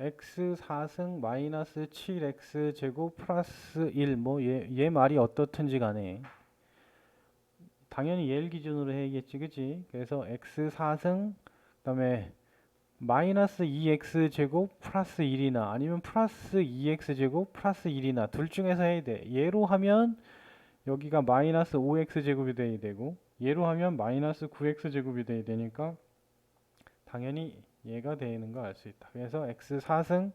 x 4승 마이너스 7x 제곱 플러스 1 뭐 얘 얘 말이 어떻든지 간에 당연히 얘를 기준으로 해야겠지 그지 그래서 x 4승 그 다음에 마이너스 2x 제곱 플러스 1이나 아니면 플러스 2x 제곱 플러스 1이나 둘 중에서 해야 돼. 얘로 하면 여기가 마이너스 5x 제곱이 돼야 되고 얘로 하면 마이너스 9x 제곱이 돼야 되니까 당연히 얘가 되는 거알수 있다. 그래서 x 4승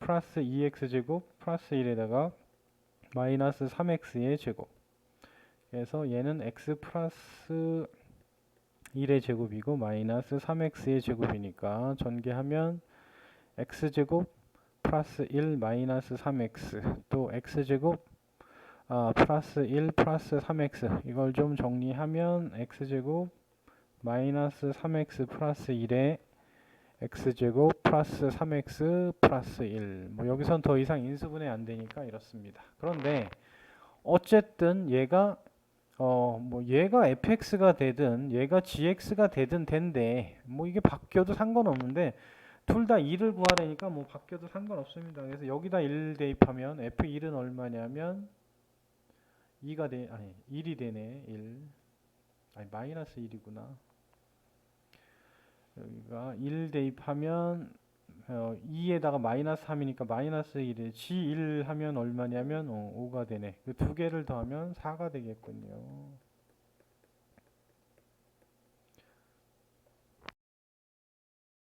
플러스 2x 제곱 플러스 1에다가 마이너스 3x의 제곱. 그래서 얘는 x 플러스 1의 제곱이고 마이너스 3x의 제곱이니까 전개하면 x 제곱 플러스 1 마이너스 3x 또 x 제곱 아, 플러스 1 플러스 3x 이걸 좀 정리하면 x 제곱 마이너스 3x 플러스 1에 x제곱 플러스 3x 플러스 1. 뭐 여기선 더 이상 인수분해 안 되니까 이렇습니다. 그런데 어쨌든 얘가 어 뭐 얘가 fx가 되든 얘가 gx가 되든 된데 뭐 이게 바뀌어도 상관없는데 둘다 1을 구하라니까 뭐 바뀌어도 상관없습니다. 그래서 여기다 1 대입하면 f1은 얼마냐면 2가 돼 아니 1이 되네 1 아니 마이너스 1이구나 여기가 1 대입하면 어, 2에다가 마이너스 3이니까 마이너스 1에 G1 하면 얼마냐면 어, 5가 되네. 그 두 개를 더하면 4가 되겠군요.